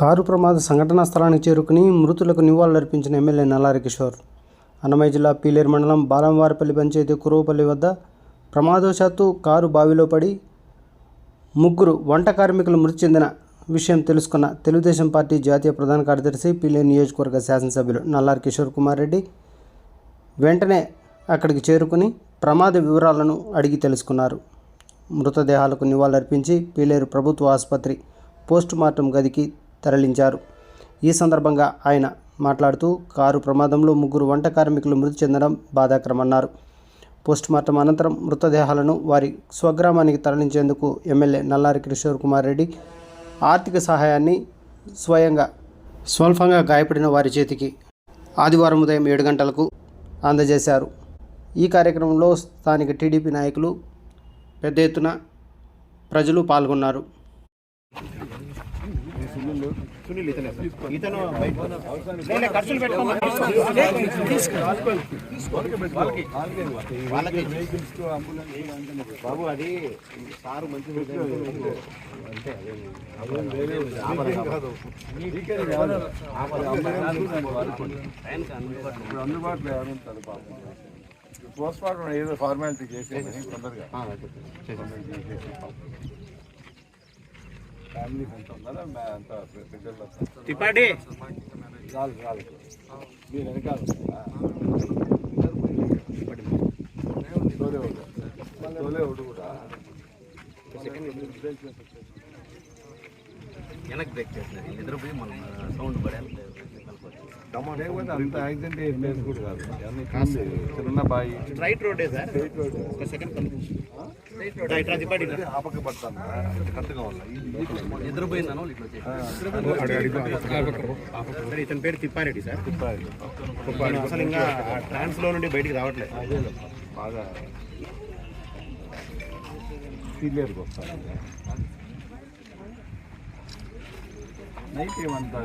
Car ప్రమాద సంఘటనా స్థలానికి చేరుకుని మృతులకు నివాళులర్పించిన ఎమ్మెల్యే నల్లారి కిషోర్. అన్నమయ్య జిల్లా పీలేరు మండలం బాలంవారిపల్లి పంచాయతీ కురువపల్లి వద్ద ప్రమాదవశాత్తు కారు బావిలో పడి ముగ్గురు వంట కార్మికులు మృతి చెందిన విషయం తెలుసుకున్న తెలుగుదేశం పార్టీ జాతీయ ప్రధాన కార్యదర్శి పీలేరు నియోజకవర్గ శాసనసభ్యులు నల్లారి కిషోర్ కుమార్ రెడ్డి వెంటనే అక్కడికి చేరుకుని ప్రమాద వివరాలను అడిగి తెలుసుకున్నారు. మృతదేహాలకు నివాళులర్పించి పీలేరు ప్రభుత్వ ఆసుపత్రి పోస్ట్ మార్టం గదికి తరలించారు. ఈ సందర్భంగా ఆయన మాట్లాడుతూ కారు ప్రమాదంలో ముగ్గురు వంట కార్మికులు మృతి చెందడం బాధాకరమన్నారు. పోస్టుమార్టం అనంతరం మృతదేహాలను వారి స్వగ్రామానికి తరలించేందుకు ఎమ్మెల్యే నల్లారి కిషోర్ కుమార్ రెడ్డి ఆర్థిక సహాయాన్ని స్వయంగా స్వల్పంగా గాయపడిన వారి చేతికి ఆదివారం ఉదయం ఏడు గంటలకు అందజేశారు. ఈ కార్యక్రమంలో స్థానిక టీడీపీ నాయకులు పెద్ద ఎత్తున ప్రజలు పాల్గొన్నారు. సునీల్ ఇతనే ఇతను ఖర్చులు బాబు అది సారు మంచి అందుబాటులో ఉంటారు పాపం పోస్ట్ మార్టం ఏదో ఫార్మాలిటీ చేసేది తొందరగా తొందరగా చేసేసి పాపం. ఫ్యామిలీ అంత తిప్పాడి. రాదు మీరు వెనకాల? తోలే ఒకడు కూడా. వెనక్కి బ్రేక్ చేసినారు వీళ్ళిద్దరు పోయి మనం సౌండ్ పడాలి. లేకపోతే అంత యాక్సిడెంట్ ఏ ప్లేస్ కూడా కాదు. చిన్న బాయి. రైట్ రోడే సార్. స్ట్రైట్ రోడ్ ఒక సెకండ్ ఇట్లా ఇతని పేరు తిప్పారెడ్డి సార్ అసలు ఇంకా ట్రాన్స్లో నుండి బయటికి రావట్లేదు బాగా క్లియర్గా వస్తాను నైట్ ఏమంతా